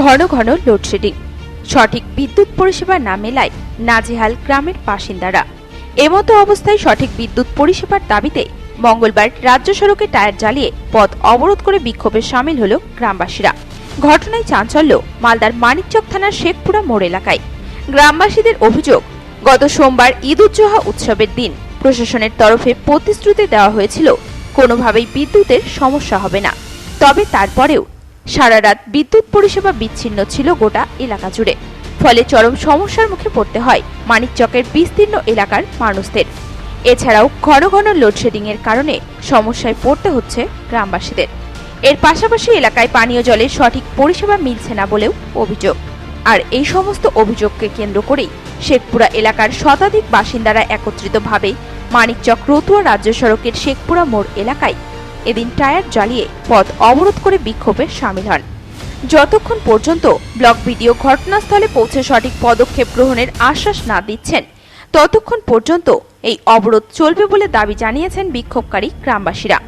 ঘন ঘন লোডশেডিং। সঠিক বিদ্যুৎ পরিষেবা না মেলায় নাজেহাল গ্রামের বাসিন্দারা। এমতো অবস্থায় সঠিক বিদ্যুৎ পরিষেবার দাবিতে মঙ্গলবার রাজ্য সড়কে টায়ার জ্বালিয়ে পথ অবরোধ করে বিক্ষোভে সামিল হল গ্রামবাসীরা। ঘটনায় চাঞ্চল্য, মালদার মানিকচক থানার শেখপুরা মোড় এলাকায়। গ্রামবাসীদের অভিযোগ, গত সোমবার ঈদ উজ্জোহা উৎসবের দিন প্রশাসনের তরফে প্রতিশ্রুতি দেওয়া হয়েছিল, কোনোভাবেই বিদ্যুতের সমস্যা হবে না। তবে তারপরেও সারা রাত বিদ্যুৎ পরিষেবা বিচ্ছিন্ন ছিল গোটা এলাকা জুড়ে। ফলে চরম সমস্যার মুখে পড়তে হয় মানিকচকের বিস্তীর্ণ এলাকার মানুষদের। এছাড়াও ঘন ঘন লোডশেডিং এর কারণে সমস্যায় পড়তে হচ্ছে গ্রামবাসীদের। এর পাশাপাশি এলাকায় পানীয় জলের সঠিক পরিষেবা মিলছে না বলেও অভিযোগ। আর এই সমস্ত অভিযোগকে কেন্দ্র করেই শেখপুরা এলাকার শতাধিক বাসিন্দারা একত্রিতভাবে মানিকচক রতুয়া রাজ্য সড়কের শেখপুরা মোড় এলাকায় এদিন টায়ার জ্বালিয়ে পথ অবরোধ করে বিক্ষোভে সামিল হন। যতক্ষণ পর্যন্ত ব্লক ভিডিও ঘটনাস্থলে পৌঁছে সঠিক পদক্ষেপ গ্রহণের আশ্বাস না দিচ্ছেন, ততক্ষণ পর্যন্ত এই অবরোধ চলবে বলে দাবি জানিয়েছেন বিক্ষোভকারী গ্রামবাসীরা।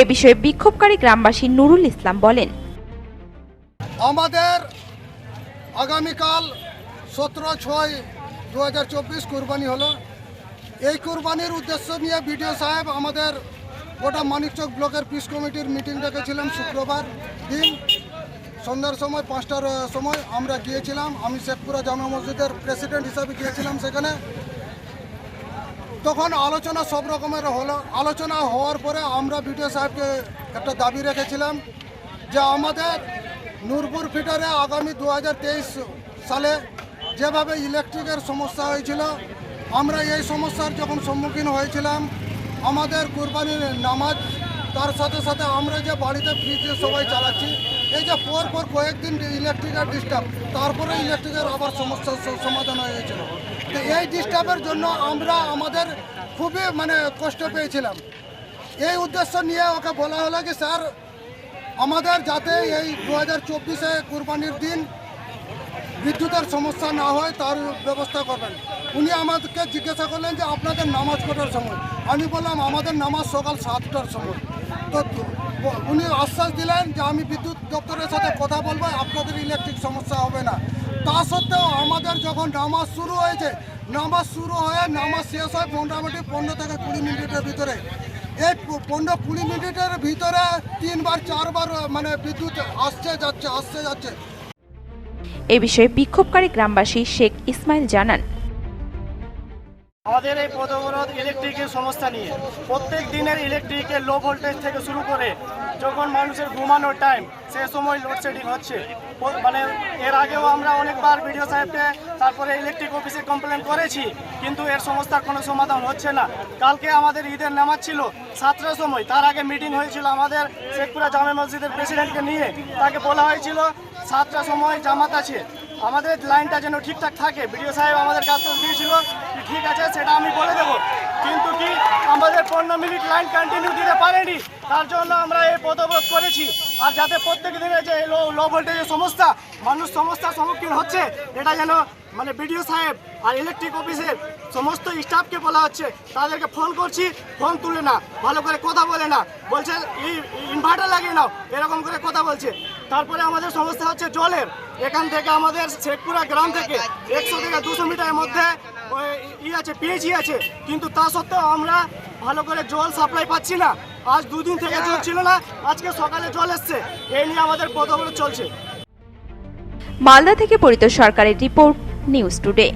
এ বিষয়ে বিক্ষোভকারী গ্রামবাসী নুরুল ইসলাম বলেন, আমাদের আগামীকাল সতেরো ছয় দু হাজার চব্বিশ কোরবানি হলো। এই কোরবানির উদ্দেশ্য নিয়ে বিডিও সাহেব আমাদের গোটা মানিকচক ব্লকের পিস কমিটির মিটিং ডেকেছিলাম শুক্রবার দিন। সন্ধ্যার সময়, পাঁচটার সময় আমরা গিয়েছিলাম। আমি শেখপুরা জামা মসজিদের প্রেসিডেন্ট হিসাবে গিয়েছিলাম সেখানে। তখন আলোচনা সব রকমের হলো। আলোচনা হওয়ার পরে আমরা বিডিও সাহেবকে একটা দাবি রেখেছিলাম যে আমাদের নূরপুর ফিটারে আগামী দু হাজার তেইশ সালে যেভাবে ইলেকট্রিকের সমস্যা হয়েছিল, আমরা এই সমস্যার যখন সম্মুখীন হয়েছিলাম আমাদের কোরবানির নামাজ, তার সাথে সাথে আমরা যে বাড়িতে ফ্রিজে সবাই চালাচ্ছি, এই যে পর পর কয়েকদিন ইলেকট্রিকের ডিস্টার্ব তারপরে ইলেকট্রিকের আবার সমস্যার সমাধান হয়ে গেছিল। তো এই ডিস্টার্বের জন্য আমরা আমাদের খুবই মানে কষ্ট পেয়েছিলাম। এই উদ্দেশ্য নিয়ে ওকে বলা হলো কি, স্যার, আমাদের যাতে এই দু হাজার চব্বিশে কোরবানির দিন বিদ্যুতের সমস্যা না হয়, তার ব্যবস্থা করবেন। উনি আমাদেরকে জিজ্ঞাসা করলেন যে, আপনাদের নামাজ কটার সময়? আমি বললাম, আমাদের নামাজ সকাল সাতটার সময়। তো উনি আশ্বাস দিলেন যে আমি বিদ্যুৎ দপ্তরের সাথে কথা বলব, আপনাদের ইলেকট্রিক সমস্যা হবে না। তা সত্ত্বেও আমাদের যখন নামাজ শুরু হয়েছে, নামাজ শুরু হয়ে নামাজ শেষ হয় মোটামুটি পনেরো থেকে কুড়ি মিনিটের ভিতরে। এই পনেরো কুড়ি মিনিটের ভিতরে তিনবার, চারবার মানে বিদ্যুৎ আসছে, যাচ্ছে আসছে, যাচ্ছে। এ বিষয়ে বিক্ষোভকারী গ্রামবাসী শেখ ইসমাইল জানান আমাদের এই পথ ইলেকট্রিকের সমস্যা নিয়ে। প্রত্যেক দিনের ইলেকট্রিকের লো ভোল্টেজ থেকে শুরু করে যখন মানুষের ঘুমানোর টাইম সে সময় লোডশেডিং হচ্ছে। মানে এর আগেও আমরা অনেকবার বিডিও সাহেবকে তারপরে ইলেকট্রিক অফিসে কমপ্লেন করেছি, কিন্তু এর সমস্যার কোনো সমাধান হচ্ছে না। কালকে আমাদের ঈদের নামাজ ছিল সাতটার সময়, তার আগে মিটিং হয়েছিল আমাদের শেখপুরা জামে মসজিদের প্রেসিডেন্টকে নিয়ে। তাকে বলা হয়েছিল সাতটার সময় জামাত আছে আমাদের লাইনটা যেন ঠিকঠাক থাকে, বিডিও সাহেব আমাদের কাছে দিয়েছিল ঠিক আছে সেটা আমি বলে দেবো। কিন্তু কি, আমাদের পনেরো মিনিট লাইন কন্টিনিউ দিতে পারেনি, তার জন্য আমরা এই পদবোধ করেছি। আর যাতে প্রত্যেক দিনে যে লো লো ভোল্টেজের সমস্যা, মানুষ সমস্যার সম্মুখীন হচ্ছে, এটা যেন মানে বিডিও সাহেব আর ইলেকট্রিক অফিসের সমস্ত স্টাফকে বলা হচ্ছে, তাদেরকে ফোন করছি ফোন তুলে না, ভালো করে কথা বলে না। বলছে ইনভার্টার লাগিয়ে নাও। এরকম করে কথা বলছে। তারপরে আমাদের সমস্যা হচ্ছে জলের। এখান থেকে আমাদের শেখপুরা গ্রাম থেকে একশো থেকে দুশো মিটারের মধ্যে ই আছে, পিএইচই আছে। কিন্তু তা সত্ত্বেও আমরা ভালো করে জল সাপ্লাই পাচ্ছি না। আজ দুদিন থেকে জল ছিল না, আজকে সকালে জল এসছে। এই নিয়ে আমাদের পথ চলছে। মালদা থেকে পরিত সরকারের রিপোর্ট। News Today.